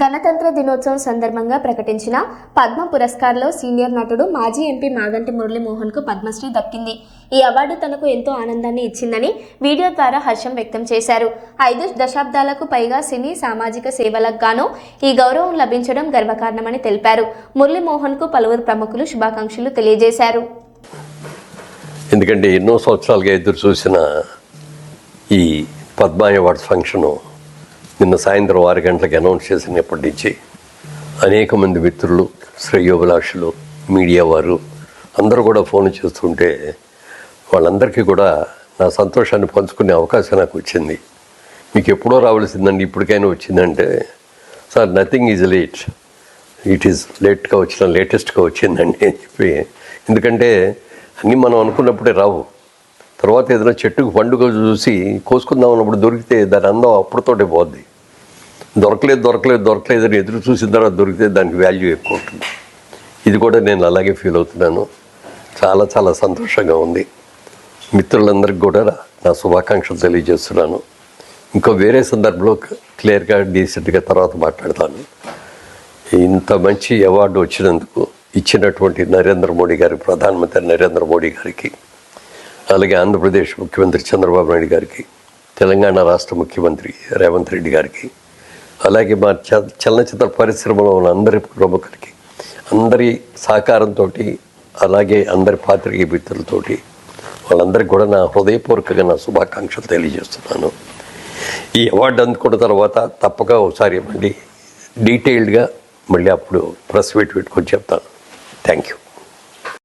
గణతంత్ర దినోత్సవం సందర్భంగా ప్రకటించిన పద్మ పురస్కార్లో సీనియర్ నటుడు మాజీ ఎంపీ మాగంటి మురళీమోహన్కు పద్మశ్రీ దక్కింది. ఈ అవార్డు తనకు ఎంతో ఆనందాన్ని ఇచ్చిందని వీడియో ద్వారా హర్షం వ్యక్తం చేశారు. ఐదు దశాబ్దాలకు పైగా సినీ సామాజిక సేవలకు గాను ఈ గౌరవం లభించడం గర్వకారణమని తెలిపారు. మురళీమోహన్కు పలువురు ప్రముఖులు శుభాకాంక్షలు తెలియజేశారు. ఎందుకంటే ఎన్నో సంవత్సరాలుగా ఎదురు చూసిన ఈ పద్మ అవార్డ్స్ ఫంక్షను నిన్న సాయంత్రం ఆరు గంటలకు అనౌన్స్ చేసినప్పటి నుంచి అనేక మంది మిత్రులు శ్రేయోభిలాషులు మీడియా వారు అందరూ కూడా ఫోన్ చేస్తుంటే వాళ్ళందరికీ కూడా నా సంతోషాన్ని పంచుకునే అవకాశం నాకు వచ్చింది. మీకు ఎప్పుడో రావాల్సిందండి ఇప్పటికైనా వచ్చిందంటే sir nothing is late it is లేట్గా వచ్చిన లేటెస్ట్గా వచ్చిందండి అని చెప్పి. ఎందుకంటే అన్నీ మనం అనుకున్నప్పుడే రావు. తర్వాత ఏదైనా చెట్టుకు పండుగ చూసి కోసుకుందాం అన్నప్పుడు దొరికితే దాని అందం అప్పుడుతోటే పోద్ది. దొరకలేదు దొరకలేదు దొరకలేదు అని ఎదురు చూసిన తర్వాత దొరికితే దానికి వాల్యూ ఎక్కువ ఉంటుంది. ఇది కూడా నేను అలాగే ఫీల్ అవుతున్నాను. చాలా చాలా సంతోషంగా ఉంది. మిత్రులందరికీ కూడా నా శుభాకాంక్షలు తెలియజేస్తున్నాను. ఇంకో వేరే సందర్భంలో క్లియర్గా డీసెంట్గా తర్వాత మాట్లాడతాను. ఇంత మంచి అవార్డు వచ్చినందుకు ఇచ్చినటువంటి నరేంద్ర మోడీ గారి ప్రధానమంత్రి నరేంద్ర మోడీ గారికి అలాగే ఆంధ్రప్రదేశ్ ముఖ్యమంత్రి చంద్రబాబు నాయుడు గారికి తెలంగాణ రాష్ట్ర ముఖ్యమంత్రి రేవంత్ రెడ్డి గారికి అలాగే మా చ- చలనచిత్ర పరిశ్రమలో ఉన్న అందరి ప్రముఖులకి అందరి సహకారంతో అలాగే అందరి పాత్రికేయ మిత్రులతోటి వాళ్ళందరికీ కూడా నా హృదయపూర్వకంగా నా శుభాకాంక్షలు తెలియజేస్తున్నాను. ఈ అవార్డు అందుకున్న తర్వాత తప్పక ఒకసారి మళ్ళీ డీటెయిల్డ్గా మళ్ళీ అప్పుడు ప్రెస్ మీట్ పెట్టుకొని చెప్తాను. Thank you.